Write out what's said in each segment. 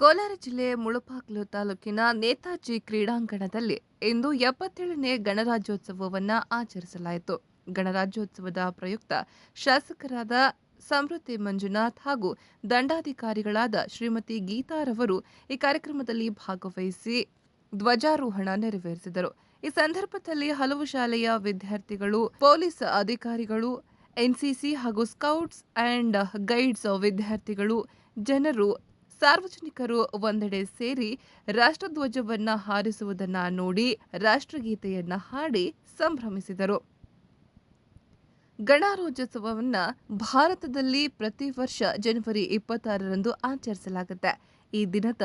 ಕೋಲಾರ ಜಿಲ್ಲೆ ಮುಳುಪಾಕ್ಲು ತಾಲೂಕಿನ ನೇತಾಜಿ ಕ್ರೀಡಾಂಗಣದಲ್ಲಿ ಇಂದು ಎಪ್ಪತ್ತೇಳನೇ ಗಣರಾಜ್ಯೋತ್ಸವವನ್ನು ಆಚರಿಸಲಾಯಿತು. ಗಣರಾಜ್ಯೋತ್ಸವದ ಪ್ರಯುಕ್ತ ಶಾಸಕರಾದ ಸಮೃದ್ಧಿ ಮಂಜುನಾಥ್ ಹಾಗೂ ದಂಡಾಧಿಕಾರಿಗಳಾದ ಶ್ರೀಮತಿ ಗೀತಾರವರು ಈ ಕಾರ್ಯಕ್ರಮದಲ್ಲಿ ಭಾಗವಹಿಸಿ ಧ್ವಜಾರೋಹಣ ನೆರವೇರಿಸಿದರು. ಈ ಸಂದರ್ಭದಲ್ಲಿ ಹಲವು ಶಾಲೆಯ ವಿದ್ಯಾರ್ಥಿಗಳು, ಪೊಲೀಸ್ ಅಧಿಕಾರಿಗಳು, ಎನ್ಸಿಸಿ ಹಾಗೂ ಸ್ಕೌಟ್ಸ್ ಅಂಡ್ ಗೈಡ್ಸ್ ವಿದ್ಯಾರ್ಥಿಗಳು, ಜನರು ಸಾರ್ವಜನಿಕರು ಒಂದೆಡೆ ಸೇರಿ ರಾಷ್ಟ್ರಧ್ವಜವನ್ನ ಹಾರಿಸುವುದನ್ನ ನೋಡಿ ರಾಷ್ಟ್ರಗೀತೆಯನ್ನ ಹಾಡಿ ಸಂಭ್ರಮಿಸಿದರು. ಗಣರಾಜ್ಯೋತ್ಸವವನ್ನ ಭಾರತದಲ್ಲಿ ಪ್ರತಿ ವರ್ಷ ಜನವರಿ ಇಪ್ಪತ್ತಾರರಂದು ಆಚರಿಸಲಾಗುತ್ತೆ. ಈ ದಿನದ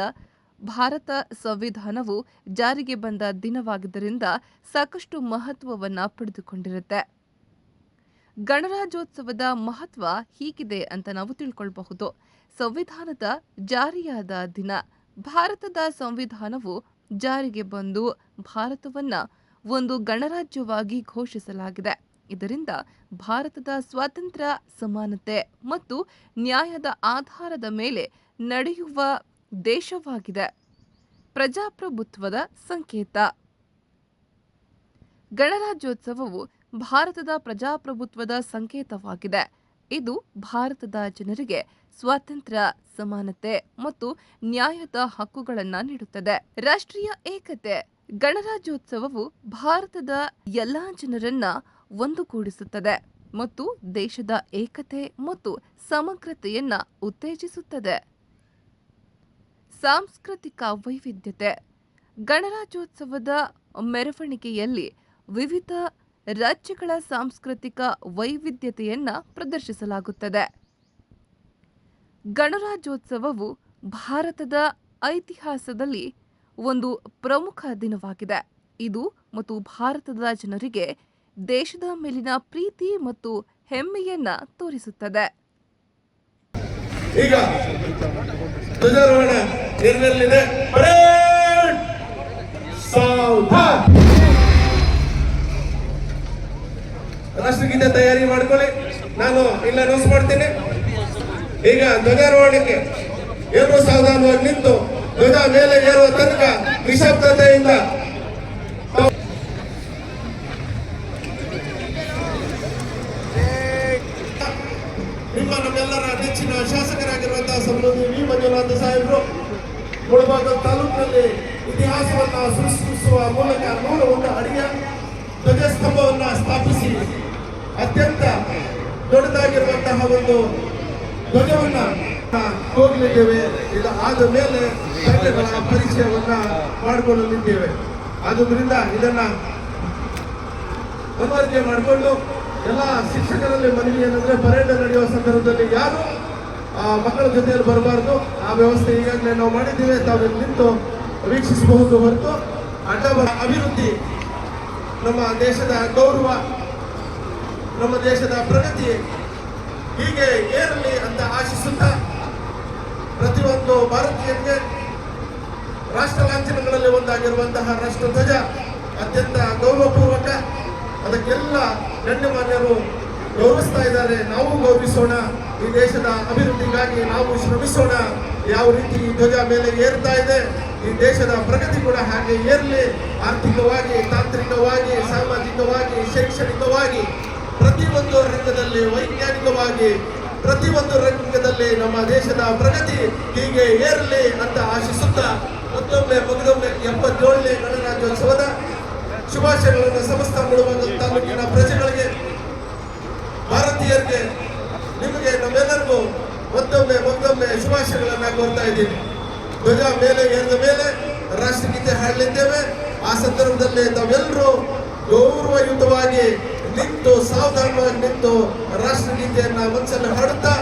ಭಾರತ ಸಂವಿಧಾನವು ಜಾರಿಗೆ ಬಂದ ದಿನವಾಗಿದ್ದರಿಂದ ಸಾಕಷ್ಟು ಮಹತ್ವವನ್ನ ಪಡೆದುಕೊಂಡಿರುತ್ತೆ. ಗಣರಾಜ್ಯೋತ್ಸವದ ಮಹತ್ವ ಹೀಗಿದೆ ಅಂತ ನಾವು ತಿಳ್ಕೊಳ್ಬಹುದು. ಸಂವಿಧಾನದ ಜಾರಿಯಾದ ದಿನ. ಭಾರತದ ಸಂವಿಧಾನವು ಜಾರಿಗೆ ಬಂದು ಭಾರತವನ್ನ ಒಂದು ಗಣರಾಜ್ಯವಾಗಿ ಘೋಷಿಸಲಾಗಿದೆ. ಇದರಿಂದ ಭಾರತದ ಸ್ವಾತಂತ್ರ್ಯ, ಸಮಾನತೆ ಮತ್ತು ನ್ಯಾಯದ ಆಧಾರದ ಮೇಲೆ ನಡೆಯುವ ದೇಶವಾಗಿದೆ. ಪ್ರಜಾಪ್ರಭುತ್ವದ ಸಂಕೇತ. ಗಣರಾಜ್ಯೋತ್ಸವವು ಭಾರತದ ಪ್ರಜಾಪ್ರಭುತ್ವದ ಸಂಕೇತವಾಗಿದೆ. ಇದು ಭಾರತದ ಜನರಿಗೆ ಸ್ವಾತಂತ್ರ್ಯ, ಸಮಾನತೆ ಮತ್ತು ನ್ಯಾಯದ ಹಕ್ಕುಗಳನ್ನು ನೀಡುತ್ತದೆ. ರಾಷ್ಟ್ರೀಯ ಏಕತೆ, ಗಣರಾಜ್ಯೋತ್ಸವವು ಭಾರತದ ಎಲ್ಲಾ ಜನರನ್ನ ಒಂದುಗೂಡಿಸುತ್ತದೆ ಮತ್ತು ದೇಶದ ಏಕತೆ ಮತ್ತು ಸಮಗ್ರತೆಯನ್ನ ಉತ್ತೇಜಿಸುತ್ತದೆ. ಸಾಂಸ್ಕೃತಿಕ ವೈವಿಧ್ಯತೆ, ಗಣರಾಜ್ಯೋತ್ಸವದ ಮೆರವಣಿಗೆಯಲ್ಲಿ ವಿವಿಧ ರಾಜ್ಯಗಳ ಸಾಂಸ್ಕೃತಿಕ ವೈವಿಧ್ಯತೆಯನ್ನು ಪ್ರದರ್ಶಿಸಲಾಗುತ್ತದೆ. ಗಣರಾಜ್ಯೋತ್ಸವವು ಭಾರತದ ಐತಿಹಾಸದಲ್ಲಿ ಒಂದು ಪ್ರಮುಖ ದಿನವಾಗಿದೆ. ಇದು ಮತ್ತು ಭಾರತದ ಜನರಿಗೆ ದೇಶದ ಮೇಲಿನ ಪ್ರೀತಿ ಮತ್ತು ಹೆಮ್ಮೆಯನ್ನ ತೋರಿಸುತ್ತದೆ. ಈಗ ರಾಷ್ಟ್ರಗೀತೆ ತಯಾರಿ ಮಾಡ್ಕೊಳ್ಳಿ. ನಾನು ಇಲ್ಲ ಅನೌನ್ಸ್ ಮಾಡ್ತೀನಿ. ಈಗ ಧ್ವಜಾರೋಹಣಕ್ಕೆ ಏನು ಸಾವಧಾನವಾಗಿ ನಿಂತು ಧ್ವಜ ಮೇಲೆ ಏರುವ ತನಕ ನಿಶಬ್ದತೆಯಿಂದ ನಿಮ್ಮ ನಮ್ಮೆಲ್ಲರ ನೆಚ್ಚಿನ ಶಾಸಕರಾಗಿರುವಂತಹ ಸಂಬಂಧಿ ವಿ. ಮಂಜುನಾಥ ಸಾಹೇಬರು ಮುಳಬಾಗ ತಾಲೂಕಿನಲ್ಲಿ ಇತಿಹಾಸವನ್ನ ಸೃಷ್ಟಿಸುವ ಮೂಲಕ ನೂರ ಒಂದು ಅಡಿಯ ಧ್ವಜಸ್ತಂಭವನ್ನ ಸ್ಥಾಪಿಸಿ ಅತ್ಯಂತ ದೊಡ್ಡದಾಗಿರುವಂತಹ ಒಂದು ಧ್ವಜವನ್ನ ಹೋಗಲಿದ್ದೇವೆ ಇದು ಆದ ಮೇಲೆ ತಂಡಗಳ ಪರಿಚಯವನ್ನ ಮಾಡಿಕೊಳ್ಳಲಿದ್ದೇವೆ. ಆದುದರಿಂದ ಇದನ್ನ ಮನವರಿಕೆ ಮಾಡಿಕೊಂಡು ಎಲ್ಲ ಶಿಕ್ಷಕರಲ್ಲಿ ಮನವಿ ಏನಂದ್ರೆ ಪರೇಡ್ ನಡೆಯುವ ಸಂದರ್ಭದಲ್ಲಿ ಯಾರು ಮಕ್ಕಳ ಜೊತೆಯಲ್ಲಿ ಬರಬಾರ್ದು, ಆ ವ್ಯವಸ್ಥೆ ಈಗಾಗಲೇ ನಾವು ಮಾಡಿದ್ದೇವೆ. ತಾವು ನಿಂತು ವೀಕ್ಷಿಸಬಹುದು ಹೊರತು ಅಡ್ಡ ಅಭಿವೃದ್ಧಿ ನಮ್ಮ ದೇಶದ ಗೌರವ, ನಮ್ಮ ದೇಶದ ಪ್ರಗತಿ ಹೀಗೆ ಏರಲಿ ಅಂತ ಆಶಿಸುತ್ತಾ ಪ್ರತಿಯೊಂದು ಭಾರತೀಯರಿಗೆ ರಾಷ್ಟ್ರ ಲಾಂಛನಗಳಲ್ಲಿ ಒಂದಾಗಿರುವಂತಹ ರಾಷ್ಟ್ರ ಧ್ವಜ ಅತ್ಯಂತ ಗೌರವಪೂರ್ವಕ, ಅದಕ್ಕೆಲ್ಲ ಗಣ್ಯಮಾನ್ಯರು ಗೌರವಿಸ್ತಾ ಇದ್ದಾರೆ. ನಾವು ಗೌರವಿಸೋಣ. ಈ ದೇಶದ ಅಭಿವೃದ್ಧಿಗಾಗಿ ನಾವು ಶ್ರಮಿಸೋಣ. ಯಾವ ರೀತಿ ಈ ಧ್ವಜ ಮೇಲೆ ಏರ್ತಾ ಇದೆ, ಈ ದೇಶದ ಪ್ರಗತಿ ಕೂಡ ಹಾಗೆ ಏರಲಿ. ಆರ್ಥಿಕವಾಗಿ, ತಾಂತ್ರಿಕವಾಗಿ, ಸಾಮಾಜಿಕವಾಗಿ, ಶೈಕ್ಷಣಿಕವಾಗಿ ಪ್ರತಿಯೊಂದು ರಂಗದಲ್ಲಿ ವೈಜ್ಞಾನಿಕವಾಗಿ, ಪ್ರತಿಯೊಂದು ರಂಗದಲ್ಲಿ ನಮ್ಮ ದೇಶದ ಪ್ರಗತಿ ಹೀಗೆ ಏರಲಿ ಅಂತ ಆಶಿಸುತ್ತಾ, ಮತ್ತೊಮ್ಮೆ ಮಗದೊಮ್ಮೆ ಎಪ್ಪತ್ತೇಳನೇ ಗಣರಾಜ್ಯೋತ್ಸವದ ಶುಭಾಶಯಗಳನ್ನು ಸಮಸ್ತ ಮೂಡುವಂತ ತಾಲೂಕಿನ ಪ್ರಜೆಗಳಿಗೆ, ಭಾರತೀಯರಿಗೆ, ನಿಮಗೆ ನಮ್ಮೆಲ್ಲರಿಗೂ ಮತ್ತೊಮ್ಮೆ ಮತ್ತೊಮ್ಮೆ ಶುಭಾಶಯಗಳನ್ನ ಕೋರ್ತಾ ಇದ್ದೀನಿ. ಧ್ವಜ ಮೇಲೆ ಏರಿದ ಮೇಲೆ ರಾಷ್ಟ್ರಗೀತೆ ಹಾಡಲಿದ್ದೇವೆ. ಆ ಸಂದರ್ಭದಲ್ಲಿ ತಾವೆಲ್ಲರೂ ಗೌರವಯುತವಾಗಿ ನಿಂತು ಸಾವಧಾನವಾಗಿ ನಿಂತು ರಾಷ್ಟ್ರಗೀತೆಯನ್ನ ಮನಸ್ಸಲ್ಲಿ ಹಾಡುತ್ತಾ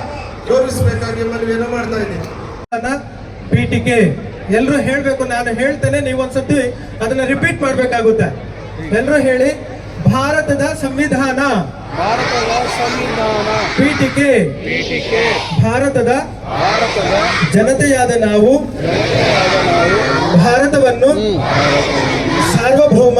ಗೌರವಿಸಬೇಕಾಗಿ ಮನವಿಯನ್ನು ಮಾಡ್ತಾ ಇದ್ದೀನಿ. ಪೀಠಿಕೆ ಎಲ್ಲರೂ ಹೇಳಬೇಕು ನಾನು ಹೇಳ್ತೇನೆ ನೀವು ಒಂದ್ಸತಿ ಅದನ್ನ ರಿಪೀಟ್ ಮಾಡ್ಬೇಕಾಗುತ್ತೆ. ಎಲ್ಲರೂ ಹೇಳಿ ಭಾರತದ ಸಂವಿಧಾನ. ಭಾರತದ ಸಂವಿಧಾನ. ಪೀಠಿಕೆ ಪೀಠಿಕೆ ಭಾರತದ ಭಾರತದ ಜನತೆಯಾದ ನಾವು ಭಾರತವನ್ನು ಸಾರ್ವಭೌಮ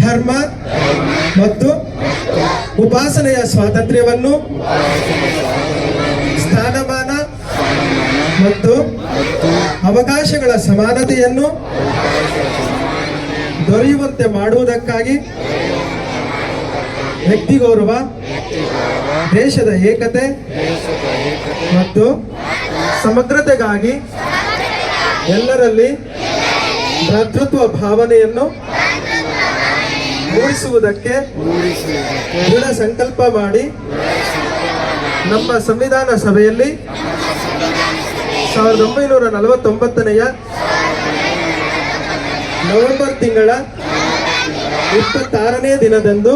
ಧರ್ಮ ಮತ್ತು ಉಪಾಸನೆಯ ಸ್ವಾತಂತ್ರ್ಯವನ್ನು ಸ್ಥಾನಮಾನ ಮತ್ತು ಅವಕಾಶಗಳ ಸಮಾನತೆಯನ್ನು ದೊರೆಯುವಂತೆ ಮಾಡುವುದಕ್ಕಾಗಿ ವ್ಯಕ್ತಿ ಗೌರವ ದೇಶದ ಏಕತೆ ಮತ್ತು ಸಮಗ್ರತೆಗಾಗಿ ಎಲ್ಲರಲ್ಲಿ ಭ್ರಾತೃತ್ವ ಭಾವನೆಯನ್ನು ಮೂಡಿಸುವುದಕ್ಕೆ ದೃಢ ಸಂಕಲ್ಪ ಮಾಡಿ ನಮ್ಮ ಸಂವಿಧಾನ ಸಭೆಯಲ್ಲಿ ಸಾವಿರದ ಒಂಬೈನೂರ ನಲವತ್ತೊಂಬತ್ತನೆಯ ನವೆಂಬರ್ ತಿಂಗಳ ಇಪ್ಪತ್ತಾರನೇ ದಿನದಂದು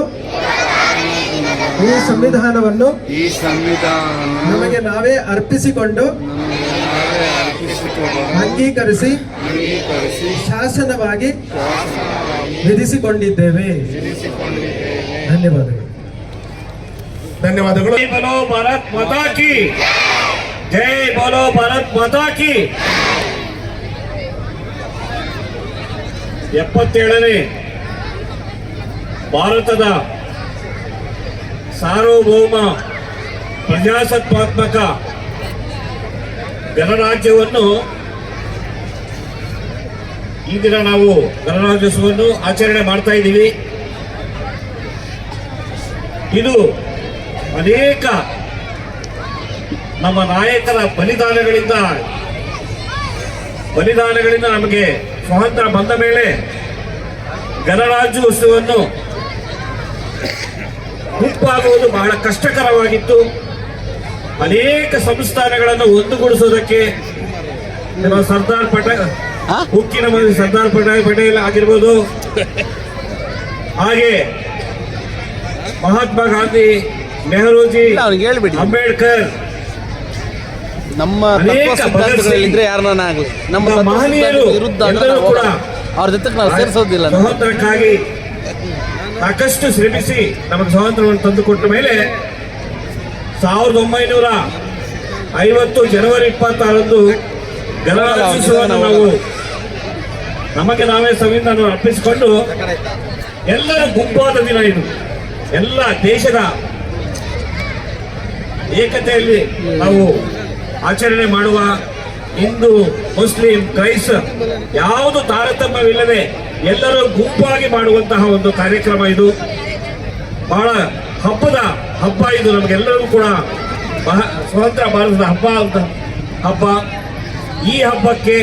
ಈ ಸಂವಿಧಾನವನ್ನು ಈ ಸಂವಿಧಾನ ನಮಗೆ ನಾವೇ ಅರ್ಪಿಸಿಕೊಂಡು ಅಂಗೀಕರಿಸಿ ಶಾಸನವಾಗಿ ವಿಧಿಸಿಕೊಂಡಿದ್ದೇವೆ. ಧನ್ಯವಾದಗಳು. ಧನ್ಯವಾದಗಳು. ಭಾರತ್ ಮಾತಾ ಕಿ. ಜೈ ಬಲೋ ಮಾತಾ ಎಪ್ಪತ್ತೇಳನೇ ಭಾರತದ ಸಾರ್ವಭೌಮ ಪ್ರಜಾಸತ್ವಾತ್ಮಕ ಗಣರಾಜ್ಯವನ್ನು ಈ ದಿನ ನಾವು ಗಣರಾಜ್ಯೋತ್ಸವವನ್ನು ಆಚರಣೆ ಮಾಡ್ತಾ ಇದ್ದೀವಿ. ಇದು ಅನೇಕ ನಮ್ಮ ನಾಯಕರ ಬಲಿದಾನಗಳಿಂದ ಬಲಿದಾನಗಳಿಂದ ನಮಗೆ ಸ್ವಾತಂತ್ರ್ಯ ಬಂದ ಮೇಲೆ ಗಣರಾಜ್ಯೋತ್ಸವವನ್ನು ಗುಂಪಾಗುವುದು ಬಹಳ ಕಷ್ಟಕರವಾಗಿತ್ತು. ಅನೇಕ ಸಂಸ್ಥಾನಗಳನ್ನು ಒಂದುಗೂಡಿಸೋದಕ್ಕೆ ಸರ್ದಾರ್ ಪಟೇಲ್ ಉಕ್ಕಿನ ಮಂತ್ರಿ ಸರ್ದಾರ್ ಪಟೇಲ್ ಪಟೇಲ್ ಆಗಿರ್ಬೋದು ಹಾಗೆ ಮಹಾತ್ಮ ಗಾಂಧಿ ನೆಹರೂಜಿ ಹೇಳ್ಬಿಡಿ. ಅಂಬೇಡ್ಕರ್ ನಮ್ಮ ಸಿದ್ಧಾಂತಗಳಲ್ಲಿದ್ರೆ ಯಾರನ್ನ ಆಗಲಿ ನಮ್ಮ ಮಹನೀಯರು ವಿರುದ್ಧ. ಅವ್ರ ಜೊತೆಗೆ ನಾವು ಸೇರಿಸೋದಿಲ್ಲ. ಸ್ವಾತಂತ್ರ್ಯಕ್ಕಾಗಿ ಸಾಕಷ್ಟು ಶ್ರಮಿಸಿ ನಮಗೆ ಸ್ವಾತಂತ್ರ್ಯವನ್ನು ತಂದುಕೊಟ್ಟ ಮೇಲೆ ಸಾವಿರದ ಒಂಬೈನೂರ ಐವತ್ತು ಜನವರಿ ಇಪ್ಪತ್ತಾರರಂದು ನಾವು ನಮಗೆ ನಾವೇ ಸಂವಿಧಾನ ಅರ್ಪಿಸಿಕೊಂಡು ಎಲ್ಲರ ಗುಂಪಾದ ದಿನ ಇದು. ಎಲ್ಲ ದೇಶದ ಏಕತೆಯಲ್ಲಿ ನಾವು ಆಚರಣೆ ಮಾಡುವ ಹಿಂದೂ, ಮುಸ್ಲಿಂ, ಕ್ರೈಸ್ ಯಾವುದು ತಾರತಮ್ಯವಿಲ್ಲದೆ ಎಲ್ಲರೂ ಗುಂಪಾಗಿ ಮಾಡುವಂತಹ ಒಂದು ಕಾರ್ಯಕ್ರಮ ಇದು. ಬಹಳ ಹಬ್ಬದ ಹಬ್ಬ ಇದು. ನಮಗೆಲ್ಲರಿಗೂ ಕೂಡ ಸ್ವತಂತ್ರ ಭಾರತದ ಹಬ್ಬ ಅಂತ ಹಬ್ಬ. ಈ ಹಬ್ಬಕ್ಕೆ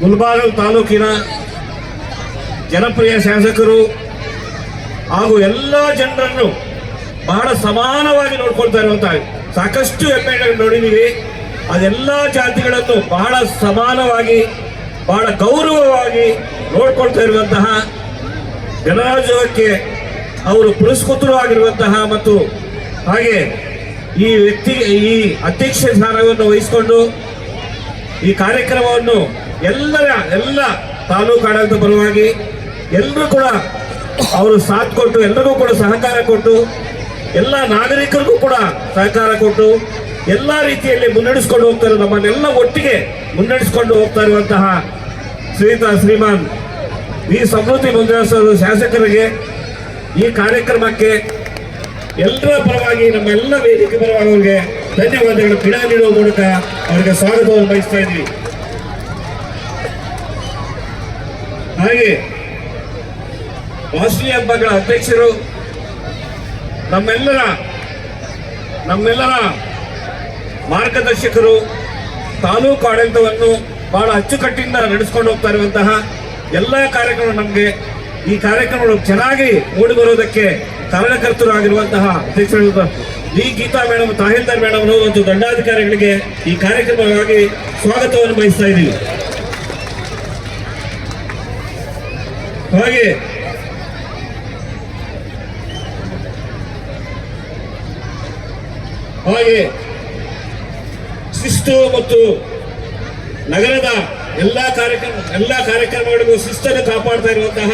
ಗುಲ್ಬಾಗಲ್ ತಾಲೂಕಿನ ಜನಪ್ರಿಯ ಶಾಸಕರು ಹಾಗೂ ಎಲ್ಲ ಜನರನ್ನು ಬಹಳ ಸಮಾನವಾಗಿ ನೋಡ್ಕೊಳ್ತಾ ಇರುವಂತ ಸಾಕಷ್ಟು ಹೆಮ್ಮೆಗಳನ್ನು ನೋಡಿದ್ದೀವಿ. ಅದೆಲ್ಲ ಜಾತಿಗಳನ್ನು ಬಹಳ ಸಮಾನವಾಗಿ, ಬಹಳ ಗೌರವವಾಗಿ ನೋಡ್ಕೊಳ್ತಾ ಇರುವಂತಹ ಗಣರಾಜ್ಯೋತ್ಸವಕ್ಕೆ ಅವರು ಪುರಸ್ಕೃತರು ಆಗಿರುವಂತಹ ಮತ್ತು ಹಾಗೆ ಈ ವ್ಯಕ್ತಿ, ಈ ಅಧ್ಯಕ್ಷ ಸ್ಥಾನವನ್ನು ವಹಿಸಿಕೊಂಡು ಈ ಕಾರ್ಯಕ್ರಮವನ್ನು ಎಲ್ಲರ, ಎಲ್ಲ ತಾಲೂಕು ಆಡಳಿತ ಪರವಾಗಿ ಎಲ್ಲರೂ ಕೂಡ ಅವರು ಸಾಥ್ ಕೊಟ್ಟು ಎಲ್ಲರಿಗೂ ಕೂಡ ಸಹಕಾರ ಕೊಟ್ಟು, ಎಲ್ಲ ನಾಗರಿಕರಿಗೂ ಕೂಡ ಸಹಕಾರ ಕೊಟ್ಟು, ಎಲ್ಲ ರೀತಿಯಲ್ಲಿ ಮುನ್ನಡೆಸ್ಕೊಂಡು ಹೋಗ್ತಾರೆ, ನಮ್ಮನ್ನೆಲ್ಲ ಒಟ್ಟಿಗೆ ಮುನ್ನಡೆಸ್ಕೊಂಡು ಹೋಗ್ತಾ ಇರುವಂತಹ ಶ್ರೀಯುತ ಶ್ರೀಮಾನ್ ವಿ. ಸಮೃದ್ಧಿ ಮುಂದಿನ ಶಾಸಕರಿಗೆ ಈ ಕಾರ್ಯಕ್ರಮಕ್ಕೆ ಎಲ್ಲರ ಪರವಾಗಿ ನಮ್ಮೆಲ್ಲ ವೇದಿಕೆ ಪರವಾಗಿ ಅವರಿಗೆ ಧನ್ಯವಾದಗಳು. ಗಿಡ ನೀಡುವ ಮೂಲಕ ಅವರಿಗೆ ಸ್ವಾಗತವನ್ನು ಬಯಸ್ತಾ ಇದ್ವಿ ಹಾಗೆ ರಾಷ್ಟ್ರೀಯ ಹಬ್ಬಗಳ ಅಧ್ಯಕ್ಷರು, ನಮ್ಮೆಲ್ಲರ ನಮ್ಮೆಲ್ಲರ ಮಾರ್ಗದರ್ಶಕರು, ತಾಲೂಕು ಆಡಳಿತವನ್ನು ಬಹಳ ಅಚ್ಚುಕಟ್ಟಿಂದ ನಡೆಸ್ಕೊಂಡು ಹೋಗ್ತಾ ಇರುವಂತಹ ಎಲ್ಲ ಕಾರ್ಯಕ್ರಮ ನಮಗೆ ಈ ಕಾರ್ಯಕ್ರಮಗಳು ಚೆನ್ನಾಗಿ ಮೂಡಿ ಬರುವುದಕ್ಕೆ ಕಾರಣಕರ್ತರು ಆಗಿರುವಂತಹ ವಿ ಗೀತಾ ಮೇಡಮ್ ತಾಹಿಲ್ದಾರ್ ಮೇಡಮ್ ಅವರು ಮತ್ತು ದಂಡಾಧಿಕಾರಿಗಳಿಗೆ ಈ ಕಾರ್ಯಕ್ರಮವಾಗಿ ಸ್ವಾಗತವನ್ನು ಬಯಸ್ತಾ ಇದ್ದೀವಿ. ಹಾಗೆ ಹಾಗೆ ಶಿಸ್ತು ಮತ್ತು ನಗರದ ಎಲ್ಲಾ ಕಾರ್ಯಕ್ರಮ, ಎಲ್ಲಾ ಕಾರ್ಯಕ್ರಮಗಳಿಗೂ ಶಿಸ್ತನ್ನು ಕಾಪಾಡ್ತಾ ಇರುವಂತಹ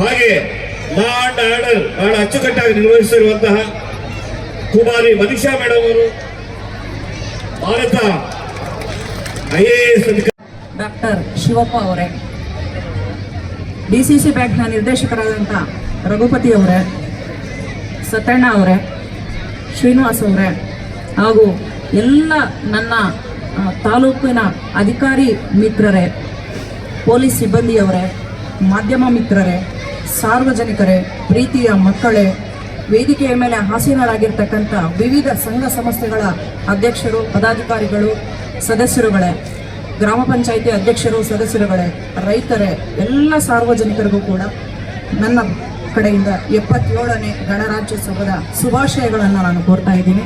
ಹಾಗೆ ಆರ್ಡರ್ ಬಹಳ ಅಚ್ಚುಕಟ್ಟಾಗಿ ನಿರ್ವಹಿಸಿರುವಂತಹ ಕುಮಾರಿ ಮನೀಷಾ ಮೇಡಮ್ ಅವರು, Bharat I A doctor Shivappa ಅವರೇ, ಡಿ ಸಿ ಸಿ ಬ್ಯಾಂಕ್ನ ನಿರ್ದೇಶಕರಾದಂಥ ರಘುಪತಿ ಅವರೇ, ಸತ್ಯಣ್ಣ ಅವರೇ, ಶ್ರೀನಿವಾಸ್ ಅವರೇ, ಹಾಗೂ ಎಲ್ಲ ನನ್ನ ತಾಲೂಕಿನ ಅಧಿಕಾರಿ ಮಿತ್ರರೇ, ಪೊಲೀಸ್ ಸಿಬ್ಬಂದಿಯವರೇ, ಮಾಧ್ಯಮ ಮಿತ್ರರೇ ಸಾರ್ವಜನಿಕರೇ, ಪ್ರೀತಿಯ ಮಕ್ಕಳೇ, ವೇದಿಕೆಯ ಮೇಲೆ ಹಾಸೀನರಾಗಿರ್ತಕ್ಕಂಥ ವಿವಿಧ ಸಂಘ ಸಂಸ್ಥೆಗಳ ಅಧ್ಯಕ್ಷರು, ಪದಾಧಿಕಾರಿಗಳು, ಸದಸ್ಯರುಗಳೇ, ಗ್ರಾಮ ಪಂಚಾಯಿತಿ ಅಧ್ಯಕ್ಷರು, ಸದಸ್ಯರುಗಳೇ, ರೈತರೇ, ಎಲ್ಲ ಸಾರ್ವಜನಿಕರಿಗೂ ಕೂಡ ನನ್ನ ಕಡೆಯಿಂದ ಎಪ್ಪತ್ತೇಳನೇ ಗಣರಾಜ್ಯೋತ್ಸವದ ಶುಭಾಶಯಗಳನ್ನು ನಾನು ಕೋರ್ತಾ ಇದ್ದೀನಿ.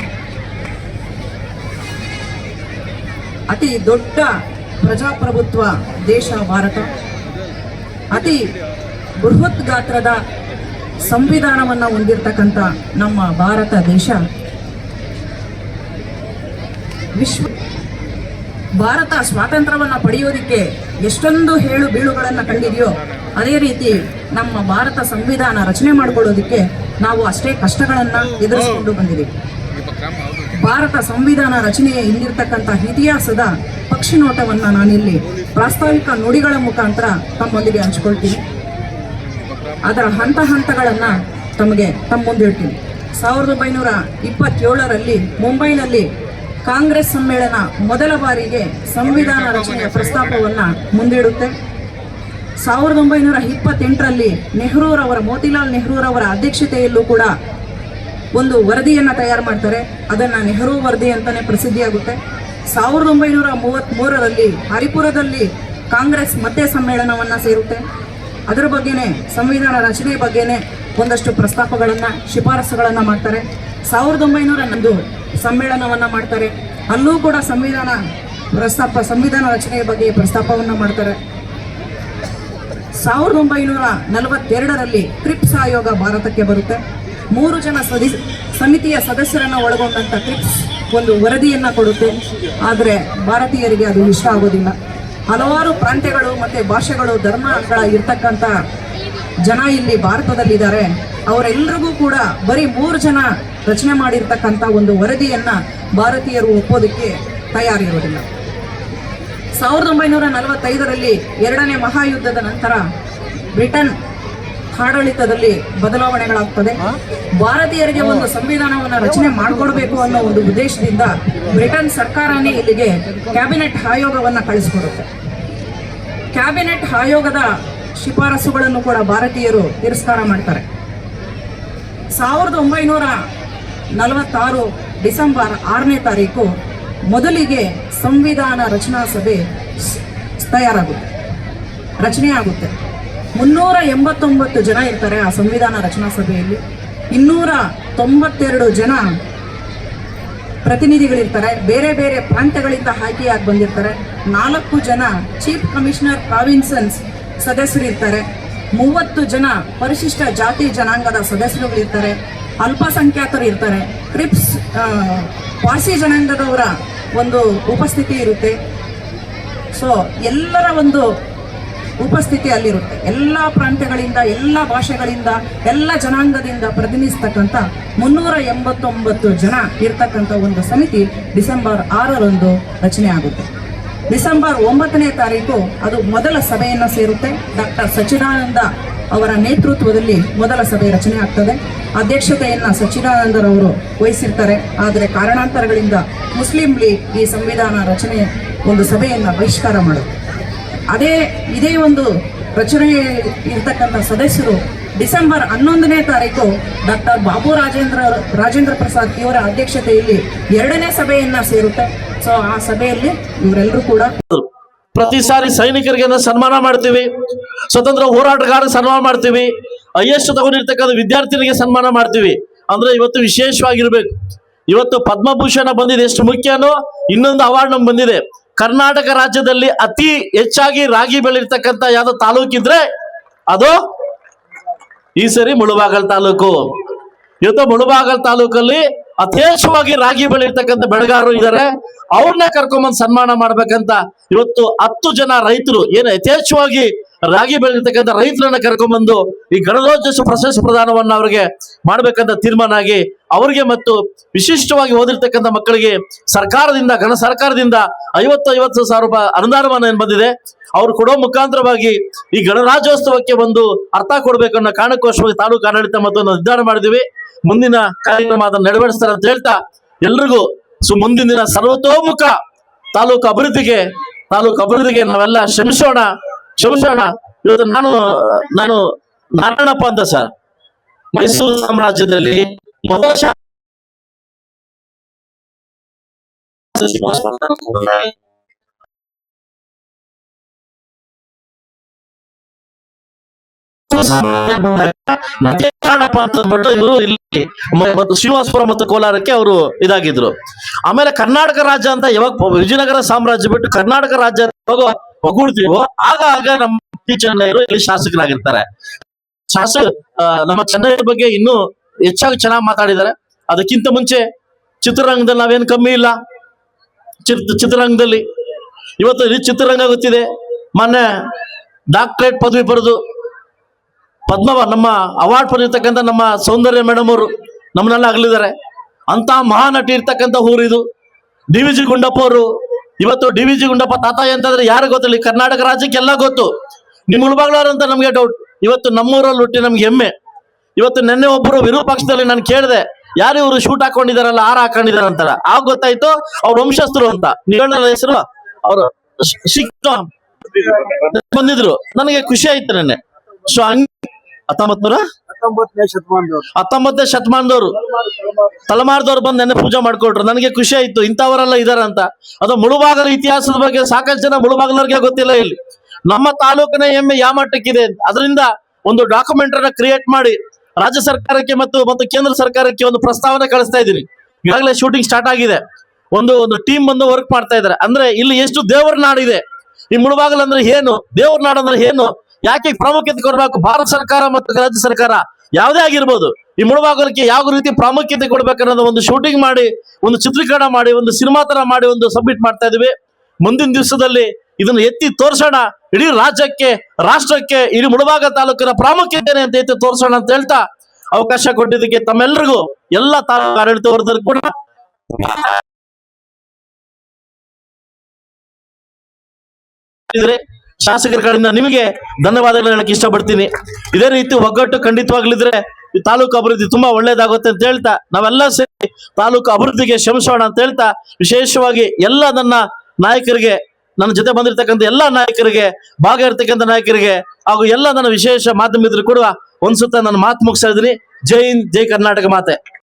ಅತಿ ದೊಡ್ಡ ಪ್ರಜಾಪ್ರಭುತ್ವ ದೇಶ ಭಾರತ. ಅತಿ ಬೃಹತ್ ಗಾತ್ರದ ಸಂವಿಧಾನವನ್ನು ಹೊಂದಿರತಕ್ಕಂಥ ನಮ್ಮ ಭಾರತ ದೇಶ. ವಿಶ್ವ ಭಾರತ ಸ್ವಾತಂತ್ರ್ಯವನ್ನು ಪಡೆಯೋದಕ್ಕೆ ಎಷ್ಟೊಂದು ಹೇಳು ಬೀಳುಗಳನ್ನು ಕಂಡಿದೆಯೋ, ಅದೇ ರೀತಿ ನಮ್ಮ ಭಾರತ ಸಂವಿಧಾನ ರಚನೆ ಮಾಡಿಕೊಳ್ಳೋದಕ್ಕೆ ನಾವು ಅಷ್ಟೇ ಕಷ್ಟಗಳನ್ನು ಎದುರಿಸಿಕೊಂಡು ಬಂದಿದ್ದೀವಿ. ಭಾರತ ಸಂವಿಧಾನ ರಚನೆಯ ಹಿಂದಿರ್ತಕ್ಕಂಥ ಇತಿಹಾಸದ ಪಕ್ಷಿ ನೋಟವನ್ನು ನಾನಿಲ್ಲಿ ಪ್ರಾಸ್ತಾವಿಕ ನುಡಿಗಳ ಮುಖಾಂತರ ತಮ್ಮೊಂದಿಗೆ ಹಂಚ್ಕೊಳ್ತೀನಿ. ಅದರ ಹಂತ ಹಂತಗಳನ್ನು ತಮಗೆ ತಮ್ಮ ಮುಂದೆ ಇಡ್ತೀನಿ ಸಾವಿರದ ಒಂಬೈನೂರ ಇಪ್ಪತ್ತೇಳರಲ್ಲಿ ಮುಂಬೈನಲ್ಲಿ ಕಾಂಗ್ರೆಸ್ ಸಮ್ಮೇಳನ ಮೊದಲ ಬಾರಿಗೆ ಸಂವಿಧಾನ ರಚನೆಯ ಪ್ರಸ್ತಾಪವನ್ನು ಮುಂದಿಡುತ್ತೆ. ಸಾವಿರದ ಒಂಬೈನೂರ ಇಪ್ಪತ್ತೆಂಟರಲ್ಲಿ ನೆಹರೂರವರ ಮೋತಿಲಾಲ್ ನೆಹರೂರವರ ಅಧ್ಯಕ್ಷತೆಯಲ್ಲೂ ಕೂಡ ಒಂದು ವರದಿಯನ್ನು ತಯಾರು ಮಾಡ್ತಾರೆ. ಅದನ್ನು ನೆಹರೂ ವರದಿ ಅಂತಲೇ ಪ್ರಸಿದ್ಧಿಯಾಗುತ್ತೆ. ಸಾವಿರದ ಒಂಬೈನೂರ ಮೂವತ್ತ್ಮೂರರಲ್ಲಿ ಹರಿಪುರದಲ್ಲಿ ಕಾಂಗ್ರೆಸ್ ಮತ್ತೆ ಸಮ್ಮೇಳನವನ್ನು ಸೇರುತ್ತೆ. ಅದರ ಬಗ್ಗೆನೇ, ಸಂವಿಧಾನ ರಚನೆ ಬಗ್ಗೆನೇ ಒಂದಷ್ಟು ಪ್ರಸ್ತಾಪಗಳನ್ನು, ಶಿಫಾರಸುಗಳನ್ನು ಮಾಡ್ತಾರೆ. ಸಾವಿರದ ಒಂಬೈನೂರ ನಂದು ಸಮ್ಮೇಳನವನ್ನು ಮಾಡ್ತಾರೆ. ಅಲ್ಲೂ ಕೂಡ ಸಂವಿಧಾನ ಪ್ರಸ್ತಾಪ, ಸಂವಿಧಾನ ರಚನೆಯ ಬಗ್ಗೆ ಪ್ರಸ್ತಾಪವನ್ನು ಮಾಡ್ತಾರೆ. ಸಾವಿರದ ಒಂಬೈನೂರ ನಲವತ್ತೆರಡರಲ್ಲಿ ಕ್ರಿಪ್ಸ್ ಆಯೋಗ ಭಾರತಕ್ಕೆ ಬರುತ್ತೆ. ಮೂರು ಜನ ಸದಿ, ಸಮಿತಿಯ ಸದಸ್ಯರನ್ನು ಒಳಗೊಂಡಂಥ ಕ್ರಿಪ್ಸ್ ಒಂದು ವರದಿಯನ್ನು ಕೊಡುತ್ತೆ. ಆದರೆ ಭಾರತೀಯರಿಗೆ ಅದು ಇಷ್ಟ ಆಗೋದಿಲ್ಲ. ಹಲವಾರು ಪ್ರಾಂತ್ಯಗಳು ಮತ್ತು ಭಾಷೆಗಳು, ಧರ್ಮಗಳ ಇರ್ತಕ್ಕಂಥ ಜನ ಇಲ್ಲಿ ಭಾರತದಲ್ಲಿದ್ದಾರೆ. ಅವರೆಲ್ಲರಿಗೂ ಕೂಡ ಬರೀ ಮೂರು ಜನ ರಚನೆ ಮಾಡಿರ್ತಕ್ಕಂಥ ಒಂದು ವರದಿಯನ್ನು ಭಾರತೀಯರು ಒಪ್ಪೋದಕ್ಕೆ ತಯಾರಿರೋದಿಲ್ಲ. ಸಾವಿರದ ಒಂಬೈನೂರ ನಲವತ್ತೈದರಲ್ಲಿ ಎರಡನೇ ಮಹಾಯುದ್ಧದ ನಂತರ ಬ್ರಿಟನ್ ಆಡಳಿತದಲ್ಲಿ ಬದಲಾವಣೆಗಳಾಗ್ತದೆ. ಭಾರತೀಯರಿಗೆ ಒಂದು ಸಂವಿಧಾನವನ್ನು ರಚನೆ ಮಾಡಿಕೊಡ್ಬೇಕು ಅನ್ನೋ ಒಂದು ಉದ್ದೇಶದಿಂದ ಬ್ರಿಟನ್ ಸರ್ಕಾರನೇ ಇಲ್ಲಿಗೆ ಕ್ಯಾಬಿನೆಟ್ ಆಯೋಗವನ್ನು ಕಳಿಸ್ಕೊಡುತ್ತೆ. ಕ್ಯಾಬಿನೆಟ್ ಆಯೋಗದ ಶಿಫಾರಸುಗಳನ್ನು ಕೂಡ ಭಾರತೀಯರು ತಿರಸ್ಕಾರ ಮಾಡ್ತಾರೆ. ಸಾವಿರದ ಒಂಬೈನೂರ ನಲವತ್ತಾರು ಡಿಸೆಂಬರ್ ಆರನೇ ತಾರೀಕು ಮೊದಲಿಗೆ ಸಂವಿಧಾನ ರಚನಾ ಸಭೆ ತಯಾರಾಗುತ್ತೆ. ರಚನೆ ಆಗುತ್ತೆ. ಮುನ್ನೂರ ಎಂಬತ್ತೊಂಬತ್ತು ಜನ ಇರ್ತಾರೆ ಆ ಸಂವಿಧಾನ ರಚನಾ ಸಭೆಯಲ್ಲಿ. ಇನ್ನೂರ ತೊಂಬತ್ತೆರಡು ಜನ ಪ್ರತಿನಿಧಿಗಳಿರ್ತಾರೆ. ಬೇರೆ ಬೇರೆ ಪ್ರಾಂತ್ಯಗಳಿಂದ ಆಯ್ಕೆಯಾಗಿ ಬಂದಿರ್ತಾರೆ. ನಾಲ್ಕು ಜನ ಚೀಫ್ ಕಮಿಷನರ್ ಪ್ರಾವಿನ್ಸನ್ಸ್ ಸದಸ್ಯರಿರ್ತಾರೆ. ಮೂವತ್ತು ಜನ ಪರಿಶಿಷ್ಟ ಜಾತಿ ಜನಾಂಗದ ಸದಸ್ಯರುಗಳಿರ್ತಾರೆ. ಅಲ್ಪಸಂಖ್ಯಾತರು ಇರ್ತಾರೆ. ಕ್ರಿಪ್ಸ್ ಪಾರ್ಸಿ ಜನಾಂಗದವರ ಒಂದು ಉಪಸ್ಥಿತಿ ಇರುತ್ತೆ. ಸೊ ಎಲ್ಲರ ಒಂದು ಉಪಸ್ಥಿತಿ ಅಲ್ಲಿರುತ್ತೆ. ಎಲ್ಲ ಪ್ರಾಂತ್ಯಗಳಿಂದ, ಎಲ್ಲ ಭಾಷೆಗಳಿಂದ, ಎಲ್ಲ ಜನಾಂಗದಿಂದ ಪ್ರತಿನಿಧಿಸ್ತಕ್ಕಂಥ ಮುನ್ನೂರ ಎಂಬತ್ತೊಂಬತ್ತು ಜನ ಇರ್ತಕ್ಕಂಥ ಒಂದು ಸಮಿತಿ ಡಿಸೆಂಬರ್ ಆರರಂದು ರಚನೆ ಆಗುತ್ತೆ. ಡಿಸೆಂಬರ್ ಒಂಬತ್ತನೇ ತಾರೀಕು ಅದು ಮೊದಲ ಸಭೆಯನ್ನು ಸೇರುತ್ತೆ. ಡಾಕ್ಟರ್ ಸಚ್ಚಿದಾನಂದ ಅವರ ನೇತೃತ್ವದಲ್ಲಿ ಮೊದಲ ಸಭೆ ರಚನೆ ಆಗ್ತದೆ. ಅಧ್ಯಕ್ಷತೆಯನ್ನು ಸಚ್ಚಿದಾನಂದರವರು ವಹಿಸಿರ್ತಾರೆ. ಆದರೆ ಕಾರಣಾಂತರಗಳಿಂದ ಮುಸ್ಲಿಂ ಲೀಗ್ ಈ ಸಂವಿಧಾನ ರಚನೆ ಒಂದು ಸಭೆಯನ್ನು ಬಹಿಷ್ಕಾರ ಮಾಡುತ್ತೆ. ಅದೇ, ಇದೇ ಒಂದು ರಚನೆ ಇರ್ತಕ್ಕಂಥ ಸದಸ್ಯರು ಡಿಸೆಂಬರ್ ಹನ್ನೊಂದನೇ ತಾರೀಕು ಡಾಕ್ಟರ್ ಬಾಬು ರಾಜೇಂದ್ರ ರಾಜೇಂದ್ರ ಪ್ರಸಾದ್ ಇವರ ಅಧ್ಯಕ್ಷತೆಯಲ್ಲಿ ಎರಡನೇ ಸಭೆಯನ್ನ ಸೇರುತ್ತೆ. ಸೊ ಆ ಸಭೆಯಲ್ಲಿ ಇವರೆಲ್ಲರೂ ಕೂಡ ಪ್ರತಿ ಸಾರಿ ಸೈನಿಕರಿಗೆ ಸನ್ಮಾನ ಮಾಡ್ತೀವಿ. ಸ್ವತಂತ್ರ ಹೋರಾಟಗಾರ ಸನ್ಮಾನ ಮಾಡ್ತೀವಿ. ಹೈಯೆಸ್ಟ್ ತಗೊಂಡಿರ್ತಕ್ಕಂಥ ವಿದ್ಯಾರ್ಥಿಗಳಿಗೆ ಸನ್ಮಾನ ಮಾಡ್ತೀವಿ. ಅಂದ್ರೆ ಇವತ್ತು ವಿಶೇಷವಾಗಿರ್ಬೇಕು. ಇವತ್ತು ಪದ್ಮಭೂಷಣ ಬಂದಿದೆ. ಎಷ್ಟು ಮುಖ್ಯನೋ ಇನ್ನೊಂದು ಅವಾರ್ಡ್ ನಮ್ಗೆ ಬಂದಿದೆ. ಕರ್ನಾಟಕ ರಾಜ್ಯದಲ್ಲಿ ಅತಿ ಹೆಚ್ಚಾಗಿ ರಾಗಿ ಬೆಳಿರ್ತಕ್ಕಂಥ ಯಾವ್ದೋ ತಾಲೂಕಿದ್ರೆ ಅದು ಈ ಸರಿ ಮುಳುಬಾಗಲ್ ತಾಲೂಕು. ಇವತ್ತು ಮುಳುಬಾಗಲ್ ತಾಲೂಕಲ್ಲಿ ಯಥೇಚ್ಛವಾಗಿ ರಾಗಿ ಬೆಳೆಯತಕ್ಕಂಥ ಬೆಳೆಗಾರರು ಇದ್ದಾರೆ ಅವ್ರನ್ನ ಕರ್ಕೊಂಬಂದು ಸನ್ಮಾನ ಮಾಡ್ಬೇಕಂತ ಇವತ್ತು ಹತ್ತು ಜನ ರೈತರು, ಏನು ಯಥೇಚ್ಛವಾಗಿ ರಾಗಿ ಬೆಳೆದಿರ್ತಕ್ಕಂಥ ರೈತರನ್ನ ಕರ್ಕೊಂಡ್ಬಂದು ಈ ಗಣರಾಜ್ಯೋತ್ಸವ ಪ್ರಶಸ್ತಿ ಪ್ರದಾನವನ್ನ ಅವರಿಗೆ ಮಾಡ್ಬೇಕಂತ ತೀರ್ಮಾನ ಆಗಿ ಅವರಿಗೆ ಮತ್ತು ವಿಶಿಷ್ಟವಾಗಿ ಓದಿರ್ತಕ್ಕಂಥ ಮಕ್ಕಳಿಗೆ ಸರ್ಕಾರದಿಂದ ಗಣ ಸರ್ಕಾರದಿಂದ ಐವತ್ತು ಐವತ್ತು ಸಾವಿರ ರೂಪಾಯಿ ಅನುದಾನವನ್ನ ಏನ್ ಬಂದಿದೆ? ಅವ್ರು ಕೊಡೋ ಮುಖಾಂತರವಾಗಿ ಈ ಗಣರಾಜ್ಯೋತ್ಸವಕ್ಕೆ ಒಂದು ಅರ್ಥ ಕೊಡ್ಬೇಕು ಅನ್ನೋ ಕಾರಣಕ್ಕೋಸ್ಕರವಾಗಿ ತಾಲೂಕು ಆಡಳಿತ ಮತ್ತು ನಿರ್ಧಾರ ಮಾಡಿದ್ವಿ ಮುಂದಿನ ಕಾರ್ಯಕ್ರಮ ಅದನ್ನು ನೆರವೇರಿಸ್ತಾರೆ ಅಂತ ಹೇಳ್ತಾ ಎಲ್ರಿಗೂ ಸು ಮುಂದಿನ ದಿನ ಸರ್ವತೋಮುಖ ತಾಲೂಕು ಅಭಿವೃದ್ಧಿಗೆ ತಾಲೂಕು ಅಭಿವೃದ್ಧಿಗೆ ನಾವೆಲ್ಲ ಶ್ರಮಿಸೋಣ ಶ್ರಮಿಸೋಣ ಇವತ್ತು ನಾನು ನಾನು ನಾರಾಯಣಪ್ಪ ಅಂತ ಸರ್. ಮೈಸೂರು ಸಾಮ್ರಾಜ್ಯದಲ್ಲಿ ಮೊದಲ ಇವರು ಇಲ್ಲಿ ಶ್ರೀನಿವಾಸಪುರ ಮತ್ತು ಕೋಲಾರಕ್ಕೆ ಅವರು ಇದಾಗಿದ್ರು. ಆಮೇಲೆ ಕರ್ನಾಟಕ ರಾಜ್ಯ ಅಂತ ಯಾವಾಗ ವಿಜಯನಗರ ಸಾಮ್ರಾಜ್ಯ ಬಿಟ್ಟು ಕರ್ನಾಟಕ ರಾಜ್ಯ ಹೊಗಳ್ತೀವೋ? ಆಗ ಆಗ ನಮ್ಮ ಚೆನ್ನಯ್ಯರು ಇಲ್ಲಿ ಶಾಸಕರಾಗಿರ್ತಾರೆ. ಶಾಸಕ ನಮ್ಮ ಚೆನ್ನಯ್ಯರ ಬಗ್ಗೆ ಇನ್ನೂ ಹೆಚ್ಚಾಗಿ ಚೆನ್ನಾಗಿ ಮಾತಾಡಿದ್ದಾರೆ. ಅದಕ್ಕಿಂತ ಮುಂಚೆ ಚಿತ್ರರಂಗದಲ್ಲಿ ನಾವೇನು ಕಮ್ಮಿ ಇಲ್ಲ. ಚಿತ್ರ, ಚಿತ್ರರಂಗದಲ್ಲಿ. ಇವತ್ತು ಇಡೀ ಚಿತ್ರರಂಗ ಗೊತ್ತಿದೆ. ಮೊನ್ನೆ ಡಾಕ್ಟರೇಟ್ ಪದವಿ ಪಡೆದು ಪದ್ಮವ, ನಮ್ಮ ಅವಾರ್ಡ್ ಪಡೆದಿರ್ತಕ್ಕಂಥ ನಮ್ಮ ಸೌಂದರ್ಯ ಮೇಡಮ್ ಅವರು ನಮ್ಮನ್ನೆಲ್ಲ ಅಗಲಿದ್ದಾರೆ. ಅಂತ ಮಹಾನಟಿ ಇರ್ತಕ್ಕಂಥ ಊರಿದು. ಡಿ ವಿ ಜಿ ಗುಂಡಪ್ಪ ಅವರು ಇವತ್ತು ಡಿ ವಿ ಜಿ ಗುಂಡಪ್ಪ ತಾತ ಅಂತಂದ್ರೆ ಯಾರು ಗೊತ್ತಿಲ್ಲ? ಕರ್ನಾಟಕ ರಾಜ್ಯಕ್ಕೆ ಎಲ್ಲ ಗೊತ್ತು. ನಿಮ್ಮ ಮುಳುಬಾಗ್ಲವ್ರು ಅಂತ ನಮಗೆ ಡೌಟ್ ಇವತ್ತು ನಮ್ಮೂರಲ್ಲಿ ಹುಟ್ಟಿ ನಮ್ಗೆ ಹೆಮ್ಮೆ. ಇವತ್ತು ನಿನ್ನೆ ಒಬ್ಬರು ಪಕ್ಷದಲ್ಲಿ ನಾನು ಕೇಳಿದೆ, ಯಾರು ಇವರು ಶೂಟ್ ಹಾಕೊಂಡಿದಾರಲ್ಲ ಆರ ಹಾಕೊಂಡಿದಾರ ಅಂತಾರ ಆಗ ಗೊತ್ತಾಯ್ತು, ಅವ್ರ ವಂಶಸ್ಥರು ಅಂತ. ನಿಗಣ್ಣ ಹೆಸರು ಅವರು ಬಂದಿದ್ರು. ನನಗೆ ಖುಷಿ ಆಯ್ತು ನೆನ್ನೆ. ಸೊ ಹಂಗ ಹತ್ತೊಂಬತ್ ನೂರ ಹತ್ತೊಂಬತ್ತನೇ ಶತಮಾನದವರು. ತಲೆಮಾರದವ್ರು ಬಂದು ನೆನ್ನೆ ಪೂಜೆ ಮಾಡ್ಕೊಟ್ರು. ನನಗೆ ಖುಷಿ ಆಯ್ತು. ಇಂಥವರೆಲ್ಲ ಇದಾರಂತ ಅದು ಮುಳುಬಾಗಲ ಇತಿಹಾಸದ ಬಗ್ಗೆ ಸಾಕಷ್ಟು ಜನ ಮುಳುಬಾಗಲವ್ರಿಗೆ ಗೊತ್ತಿಲ್ಲ ಇಲ್ಲಿ. ನಮ್ಮ ತಾಲೂಕಿನ ಹೆಮ್ಮೆ ಯಾವ ಮಟ್ಟಕ್ಕಿದೆ. ಅದರಿಂದ ಒಂದು ಡಾಕ್ಯುಮೆಂಟ್ ಅನ್ನ ಕ್ರಿಯೇಟ್ ಮಾಡಿ ರಾಜ್ಯ ಸರ್ಕಾರಕ್ಕೆ ಮತ್ತು ಮತ್ತು ಕೇಂದ್ರ ಸರ್ಕಾರಕ್ಕೆ ಒಂದು ಪ್ರಸ್ತಾವನೆ ಕಳಿಸ್ತಾ ಇದ್ದೀನಿ. ಈಗಾಗಲೇ ಶೂಟಿಂಗ್ ಸ್ಟಾರ್ಟ್ ಆಗಿದೆ. ಒಂದು ಒಂದು ಟೀಮ್ ಬಂದು ವರ್ಕ್ ಮಾಡ್ತಾ ಇದ್ದಾರೆ ಅಂದ್ರೆ ಇಲ್ಲಿ ಎಷ್ಟು ದೇವರ ನಾಡಿದೆ. ಈ ಮುಳುಬಾಗಲ್ ಅಂದ್ರೆ ಏನು? ದೇವ್ರ ನಾಡು ಅಂದ್ರೆ ಏನು? ಯಾಕೆ ಪ್ರಾಮುಖ್ಯತೆ ಕೊಡಬೇಕು? ಭಾರತ ಸರ್ಕಾರ ಮತ್ತು ರಾಜ್ಯ ಸರ್ಕಾರ ಯಾವುದೇ ಆಗಿರ್ಬೋದು, ಈ ಮುಳುಬಾಗಲಕ್ಕೆ ಯಾವ ರೀತಿ ಪ್ರಾಮುಖ್ಯತೆ ಕೊಡ್ಬೇಕನ್ನೋದು ಒಂದು ಶೂಟಿಂಗ್ ಮಾಡಿ, ಒಂದು ಚಿತ್ರೀಕರಣ ಮಾಡಿ, ಒಂದು ಸಿನಿಮಾ ತರ ಮಾಡಿ, ಒಂದು ಸಬ್ಮಿಟ್ ಮಾಡ್ತಾ ಇದೀವಿ. ಮುಂದಿನ ದಿವಸದಲ್ಲಿ ಇದನ್ನು ಎತ್ತಿ ತೋರ್ಸೋಣ. ಇಡೀ ರಾಜ್ಯಕ್ಕೆ, ರಾಷ್ಟ್ರಕ್ಕೆ, ಇಡೀ ಮುಳುಬಾಗ ತಾಲೂಕಿನ ಪ್ರಾಮುಖ್ಯತೆ ಅಂತ ಎತ್ತಿ ತೋರ್ಸೋಣ ಅಂತ ಹೇಳ್ತಾ ಅವಕಾಶ ಕೊಟ್ಟಿದ್ದಕ್ಕೆ ತಮ್ಮೆಲ್ಲರಿಗೂ ಎಲ್ಲ ತಾಲೂಕು ಆಡಳಿತ ವರ್ಗದಲ್ಲಿ ಕೂಡ ಶಾಸಕರ ಕಡೆಯಿಂದ ನಿಮಗೆ ಧನ್ಯವಾದಗಳು ಹೇಳಕ್ ಇಷ್ಟಪಡ್ತೀನಿ. ಇದೇ ರೀತಿ ಒಗ್ಗಟ್ಟು ಖಂಡಿತವಾಗ್ಲಿದ್ರೆ ಈ ತಾಲೂಕು ಅಭಿವೃದ್ಧಿ ತುಂಬಾ ಒಳ್ಳೇದಾಗುತ್ತೆ ಅಂತ ಹೇಳ್ತಾ, ನಾವೆಲ್ಲ ಸೇರಿ ತಾಲೂಕು ಅಭಿವೃದ್ಧಿಗೆ ಶ್ರಮಿಸೋಣ ಅಂತ ಹೇಳ್ತಾ, ವಿಶೇಷವಾಗಿ ಎಲ್ಲ ನನ್ನ ನಾಯಕರಿಗೆ, ನನ್ನ ಜೊತೆ ಬಂದಿರತಕ್ಕಂಥ ಎಲ್ಲ ನಾಯಕರಿಗೆ ಭಾಗ ಇರ್ತಕ್ಕಂಥ ನಾಯಕರಿಗೆ, ಹಾಗೂ ಎಲ್ಲ ನನ್ನ ವಿಶೇಷ ಮಾಧ್ಯಮ ಕೂಡ ಒಂದ್ಸುತ್ತ ನನ್ನ ಮಾತು ಮುಗಿಸ್ತಾ ಜೈ ಹಿಂದ್, ಜೈ ಕರ್ನಾಟಕ ಮಾತೆ.